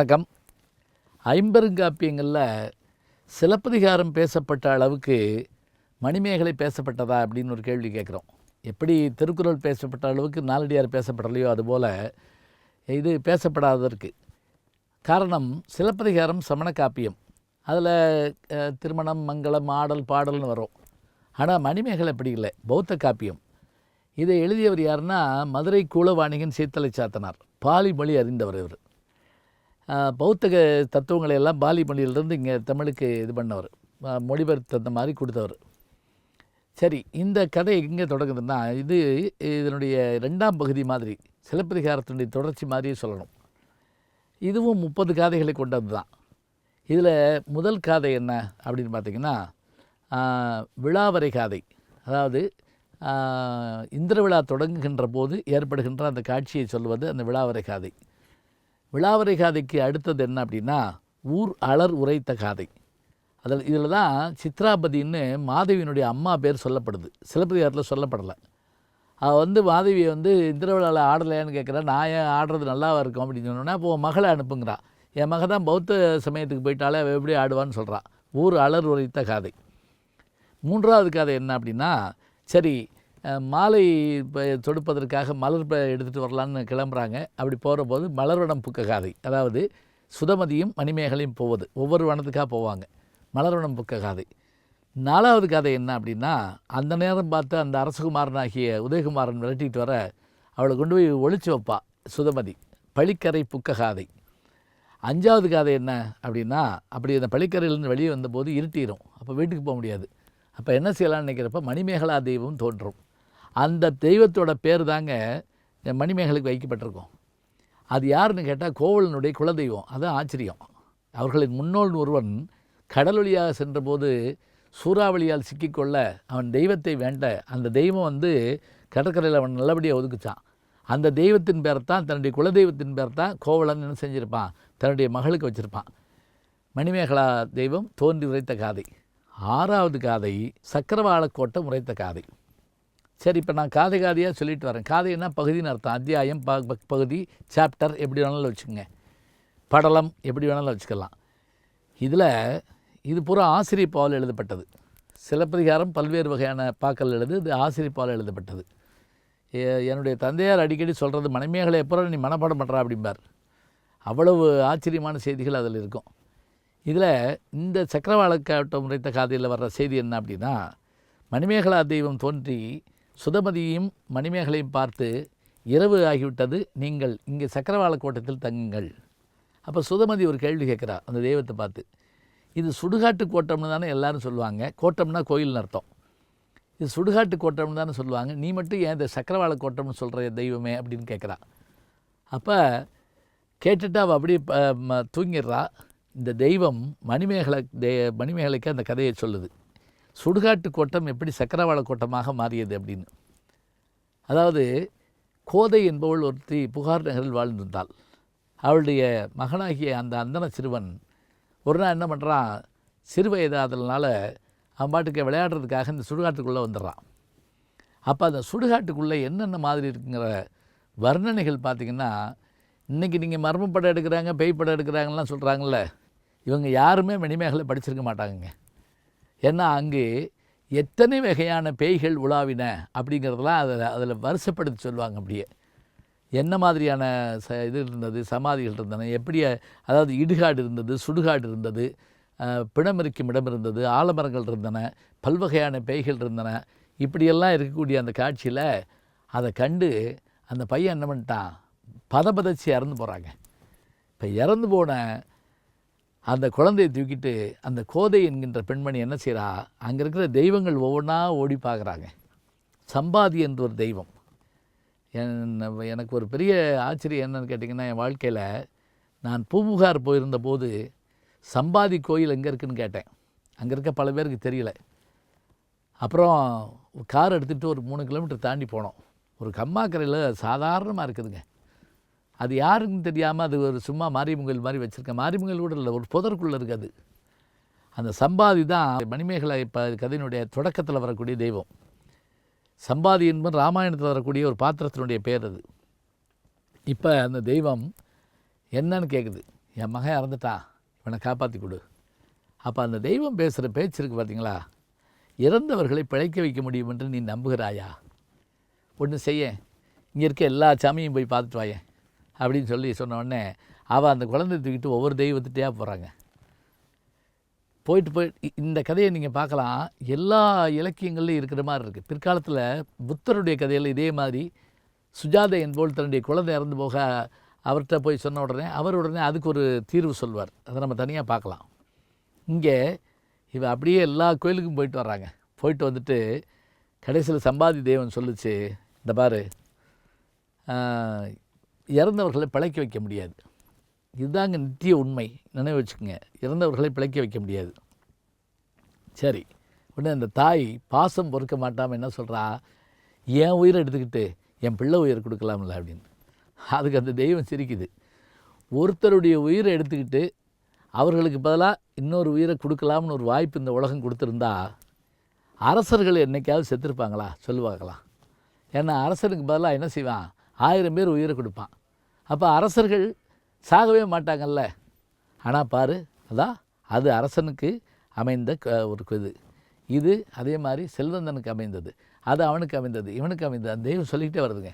வணக்கம். ஐம்பெருங்காப்பியங்களில் சிலப்பதிகாரம் பேசப்பட்ட அளவுக்கு மணிமேகலை பேசப்பட்டதா அப்படின்னு ஒரு கேள்வி கேட்குறோம். எப்படி திருக்குறள் பேசப்பட்ட அளவுக்கு நாலடியார் பேசப்படலையோ அதுபோல் இது பேசப்படாததற்கு. காரணம் சிலப்பதிகாரம் சமண காப்பியம் அதில் திருமணம் மங்களம் ஆடல் பாடல்னு வரும். ஆனால் மணிமேகலை அப்படி இல்லை பௌத்த காப்பியம் இதை எழுதியவர் யாருன்னா மதுரை கூலவாணிகன் சீத்தலை சாத்தனார். பாலி மொழி அறிந்தவர் இவர். பௌத்தக பௌத்த தத்துவங்களை எல்லாம் பாலி மொழியிலிருந்து இங்கே தமிழுக்கு இது பண்ணவர். மொழிபெயர்த்து தந்த மாதிரி கொடுத்தவர். சரி இந்த கதை எங்கே தொடங்குதுன்னா இது இதனுடைய ரெண்டாம் பகுதி மாதிரி சிலப்பதிகாரத்தினுடைய தொடர்ச்சி மாதிரியே சொல்லணும். இதுவும் முப்பது காதைகளை கொண்டது தான். இதில் முதல் காதை என்ன அப்படின்னு பார்த்தீங்கன்னா விழாவரை காதை. அதாவது இந்திர விழா தொடங்குகின்ற போது ஏற்படுகின்ற அந்த காட்சியை சொல்வது அந்த விழாவரை காதை. விழாவரை காதைக்கு அடுத்தது என்ன அப்படின்னா ஊர் அலர் உரைத்த காதை. அதில் இதில் தான் சித்ராபதின்னு மாதவியினுடைய அம்மா பேர் சொல்லப்படுது. சிலப்பதிகாரத்தில் சொல்லப்படலை. அவள் வந்து மாதவியை வந்து இந்திரவிழாவில் ஆடலையான்னு கேட்குறா நான் ஏன் ஆடுறது நல்லா இருக்கும்? அப்படின்னு சொன்னோன்னா அப்போ மகளை அனுப்புங்கிறா. என் மக தான் பௌத்த சமயத்துக்கு போயிட்டாலே அவள் எப்படி ஆடுவான்னு சொல்கிறான் ஊர் அலர் உரைத்த காதை. மூன்றாவது கதை என்ன அப்படின்னா சரி மாலை இப்போ தொடுப்பதற்காக மலர் ப- எடுத்துகிட்டு வரலான்னு கிளம்புறாங்க. அப்படி போகிற போது மலர்வனம் புக்க காதை அதாவது சுதமதியும் மணிமேகலையும் போவது. ஒவ்வொரு வனத்துக்காக போவாங்க. மலர்வனம் புக்க காதை நாலாவது கதை என்ன அப்படின்னா அந்த நேரம் பார்த்து அந்த அரசகுமாரனாகிய உதயகுமாரன் விரட்டிட்டு வர அவளை கொண்டு போய் ஒழிச்சு வைப்பா சுதமதி. பழிக்கரை புக்ககாதை. அஞ்சாவது கதை என்ன அப்படின்னா அப்படி அந்த பழிக்கரையிலேருந்து வெளியே வந்தபோது இருட்டிடும் அப்போ வீட்டுக்கு போக முடியாது. அப்போ என்ன செய்யலாம்னு நினைக்கிறப்ப மணிமேகலா தெய்வம் தோன்றும். அந்த தெய்வத்தோட பேர் தாங்க இந்த மணிமேகலைக்கு வைக்கப்பட்டிருக்கும். அது யாருன்னு கேட்டால் கோவலனுடைய குலதெய்வம். அதுதான் ஆச்சரியம். அவர்களின் முன்னோள் ஒருவன் கடல் வழியாக சென்றபோது சூறாவளியால் சிக்கிக்கொள்ள அவன் தெய்வத்தை வேண்ட அந்த தெய்வம் வந்து கடற்கரையில் அவன் நல்லபடியாக ஒதுக்குச்சான். அந்த தெய்வத்தின் பேரை தான் தன்னுடைய குலதெய்வத்தின் பேர் தான் கோவலன் என்ன செஞ்சுருப்பான்? தன்னுடைய மகளுக்கு வச்சுருப்பான். மணிமேகலா தெய்வம் தோன்றி உரைத்த காதை. ஆறாவது காதை சக்கரவாளக்கோட்டம் உரைத்த காதை. சரி இப்போ நான் காதை காதையாக சொல்லிட்டு வரேன். காதைன்னா பகுதின்னு அர்த்தம். அத்தியாயம் ப பகுதி சாப்டர் எப்படி வேணாலும் வச்சுக்கோங்க. படலம் எப்படி வேணாலும் வச்சுக்கலாம். இதில் இது பூரா ஆசிரியர் எழுதப்பட்டது. சிலப்பதிகாரம் பல்வேறு வகையான பாக்கள் எழுது இது ஆசிரியர் எழுதப்பட்டது. என்னுடைய தந்தையார் அடிக்கடி சொல்கிறது மணிமேகலை எப்போ நீ மனப்பாடம் பண்ணுறா அப்படிம்பார். அவ்வளவு ஆச்சரியமான செய்திகள் அதில் இருக்கும். இதில் இந்த சக்கரவாளக்காட்டம் உரைத்த காதையில் வர்ற செய்தி என்ன அப்படின்னா மணிமேகலா தெய்வம் தோன்றி சுதமதியையும் மணிமேகலையும் பார்த்து இரவு ஆகிவிட்டது நீங்கள் இங்கே சக்கரவாள கோட்டத்தில் தங்குங்கள். அப்போ சுதமதி ஒரு கேள்வி கேட்குறா அந்த தெய்வத்தை பார்த்து. இது சுடுகாட்டு கோட்டம்னு தானே எல்லாரும் சொல்லுவாங்க. கோட்டம்னா கோயில்னு அர்த்தம். இது சுடுகாட்டு கோட்டம்னு தானே சொல்லுவாங்க. நீ மட்டும் ஏன் இந்த சக்கரவாள கோட்டம்னு சொல்கிற தெய்வமே அப்படின்னு கேட்குறா. அப்போ கேட்டுட்டு அவள் அப்படியே தூங்கிடுறா. இந்த தெய்வம் மணிமேகலை தே மணிமேகலைக்கு அந்த கதையை சொல்லுது. சுடுகாட்டு கோட்டம் எப்படி சக்கரவாள கோட்டமாக மாறியது அப்படின்னு. அதாவது கோதை என்பவள் ஒருத்தி புகார் நகரில் வாழ்ந்திருந்தாள். அவளுடைய மகனாகிய அந்த அந்தன சிறுவன் ஒரு நாள் என்ன பண்ணுறான் சிறு வயதாதனால அவன் பாட்டுக்கு விளையாடுறதுக்காக இந்த சுடுகாட்டுக்குள்ளே வந்துடுறான். அப்போ அந்த சுடுகாட்டுக்குள்ளே என்னென்ன மாதிரி இருக்குங்கிற வர்ணனைகள் பார்த்திங்கன்னா இன்றைக்கி நீங்கள் மர்ம படம் எடுக்கிறாங்க பேய் படம் எடுக்கிறாங்கலாம் சொல்கிறாங்கல்ல இவங்க யாருமே மணிமேகலை படிச்சிருக்க மாட்டாங்கங்க. ஏன்னா அங்கு எத்தனை வகையான பேய்கள் உலாவின அப்படிங்கிறதெல்லாம் அதில் அதில் வருஷப்படுத்தி சொல்லுவாங்க அப்படியே. என்ன மாதிரியான ச இது இருந்தது சமாதிகள் இருந்தன எப்படி அதாவது இடுகாடு இருந்தது சுடுகாடு இருந்தது அஹ், பிணமிருக்கும் இடம் இருந்தது ஆலமரங்கள் இருந்தன பல்வகையான பேய்கள் இருந்தன இப்படியெல்லாம் இருக்கக்கூடிய அந்த காட்சியில் அதை கண்டு அந்த பையன் என்ன பண்ணிட்டான்? பதபதச்சு இறந்து போகிறாங்க இப்போ இறந்து போன அந்த குழந்தையை தூக்கிட்டு அந்த கோதை என்கின்ற பெண்மணி என்ன செய்கிறா அங்கே இருக்கிற தெய்வங்கள் ஒவ்வொன்றா ஓடி பார்க்குறாங்க. சம்பாதி என்ற ஒரு தெய்வம். என் எனக்கு ஒரு பெரிய ஆச்சரியம் என்னன்னு கேட்டிங்கன்னா என் வாழ்க்கையில் நான் பூம்புகார் போயிருந்த போது சம்பாதி கோயில் எங்கே இருக்குதுன்னு கேட்டேன். அங்கே இருக்க பல பேருக்கு தெரியல. அப்புறம் கார் எடுத்துகிட்டு ஒரு மூணு கிலோமீட்டர் தாண்டி போனோம். ஒரு கம்மாக்கரையில் சாதாரணமாக இருக்குதுங்க. அது யாருன்னு தெரியாமல் அது ஒரு சும்மா மாரியமுங்கல் மாதிரி வச்சுருக்கேன் மாரியமுங்கல் கூட இல்லை ஒரு புதருக்குள்ளே இருக்குது அந்த சம்பாதி தான் மணிமேகலை இப்போ கதையினுடைய தொடக்கத்தில் வரக்கூடிய தெய்வம். சம்பாதி என்பது ராமாயணத்தில் வரக்கூடிய ஒரு பாத்திரத்தினுடைய பேர் அது. இப்போ அந்த தெய்வம் என்னன்னு கேட்குது என் மகன் இறந்துட்டான் இவனை காப்பாற்றி கொடு. அப்போ அந்த தெய்வம் பேசுகிற பேச்சு இருக்குது பார்த்தீங்களா இறந்தவர்களை பிழைக்க வைக்க முடியும் என்று நீ நம்புகிறாயா? ஒன்று செய்ய இங்கே இருக்க எல்லா சாமியும் போய் பார்த்துட்டு வாயேன். அப்படின்னு சொல்லி சொன்ன உடனே அவள் அந்த குழந்தைய தூக்கிட்டு ஒவ்வொரு தெய்வத்துட்டையாக போகிறாங்க போயிட்டு போய் இந்த கதையை நீங்கள் பார்க்கலாம். எல்லா இலக்கியங்கள்லையும் இருக்கிற மாதிரி இருக்குது பிற்காலத்தில் புத்தருடைய கதையில் இதே மாதிரி சுஜாதை என்போல் தன்னுடைய குழந்தை இறந்து போக அவர்கிட்ட போய் சொன்ன உடனே அவர் உடனே அதுக்கு ஒரு தீர்வு சொல்வார். அதை நம்ம தனியாக பார்க்கலாம். இங்கே இவ அப்படியே எல்லா கோயிலுக்கும் போயிட்டு வர்றாங்க. போயிட்டு வந்துட்டு கடைசியில் சம்பாதி தேவன் சொல்லுச்சு இந்த பாரு இறந்தவர்களை பிழைக்க வைக்க முடியாது. இதுதாங்க நித்திய உண்மை. நினைவு வச்சுக்கோங்க. இறந்தவர்களை பிழைக்க வைக்க முடியாது. சரி. உடனே அந்த தாய் பாசம் பொறுக்க மாட்டாமல் என்ன சொல்கிறா என் உயிரை எடுத்துக்கிட்டு என் பிள்ளை உயிர் கொடுக்கலாம்ல அப்படின்னு. அதுக்கு அந்த தெய்வம் சிரிக்குது. ஒருத்தருடைய உயிரை எடுத்துக்கிட்டு அவர்களுக்கு பதிலாக இன்னொரு உயிரை கொடுக்கலாம்னு ஒரு வாய்ப்பு இந்த உலகம் கொடுத்துருந்தா அரசர்கள் என்னைக்காவது செத்துருப்பாங்களா? சொல்லுவாங்களாம் ஏன்னா அரசனுக்கு பதிலாக என்ன செய்வான்? ஆயிரம் பேர் உயிரை கொடுப்பான். அப்போ அரசர்கள் சாகவே மாட்டாங்கல்ல. ஆனால் பாரு அதான் அது அரசனுக்கு அமைந்த க- ஒரு இது. இது அதே மாதிரி செல்வந்தனுக்கு அமைந்தது. அது அவனுக்கு அமைந்தது இவனுக்கு அமைந்தது. அந்த தெய்வம் சொல்லிக்கிட்டே வருதுங்க.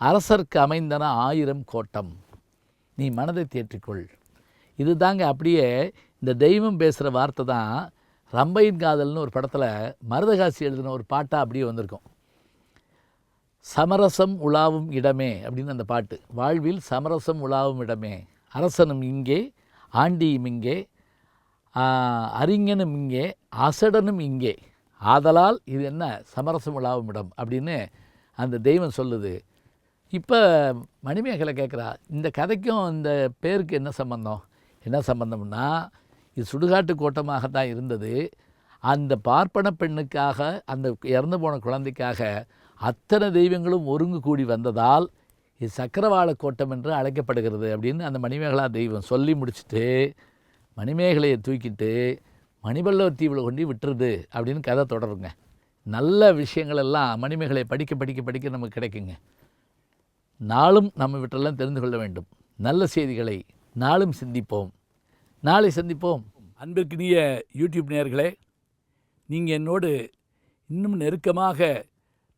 அரசருக்கு அமைந்தன ஆயிரம் கோட்டம். நீ மனதை தேற்றிக்கொள். இது தாங்க அப்படியே இந்த தெய்வம் பேசுகிற வார்த்தை தான் ரம்பையின் காதல்னு ஒரு படத்தில் மருதகாசி எழுதின ஒரு பாட்டாக அப்படியே வந்திருக்கும். சமரசம் உலாவும் இடமே அப்படின்னு அந்த பாட்டு. வாழ்வில் சமரசம் உலாவும் இடமே. அரசனும் இங்கே ஆண்டியும் இங்கே அறிஞனும் இங்கே அசடனும் இங்கே. ஆதலால் இது என்ன? சமரசம் உலாவும் இடம் அப்படின்னு அந்த தெய்வம் சொல்லுது. இப்போ மணிமேகலை கேட்குறா இந்த கதைக்கும் இந்த பேருக்கு என்ன சம்பந்தம்? என்ன சம்பந்தம்னா இது சுடுகாட்டு கோட்டமாக தான் இருந்தது. அந்த பார்ப்பன பெண்ணுக்காக அந்த இறந்து போன குழந்தைக்காக அத்தனை தெய்வங்களும் ஒருங்கு கூடி வந்ததால் இது சக்கரவாள கோட்டம் என்று அழைக்கப்படுகிறது அப்படின்னு அந்த மணிமேகலா தெய்வம் சொல்லி முடிச்சுட்டு மணிமேகலையை தூக்கிட்டு மணிபல்லவர் தீவில் கொண்டு விட்டுருது அப்படின்னு கதை தொடருங்க. நல்ல விஷயங்கள் எல்லாம் மணிமேகலை படிக்க படிக்க படிக்க நமக்கு கிடைக்குங்க. நாளும் நம்ம விட்டெல்லாம் தெரிந்து கொள்ள வேண்டும். நல்ல செய்திகளை நாளும் சிந்திப்போம். நாளை சந்திப்போம். அன்பிற்கினிய யூடியூப் நேர்களே நீங்கள் என்னோடு இன்னும் நெருக்கமாக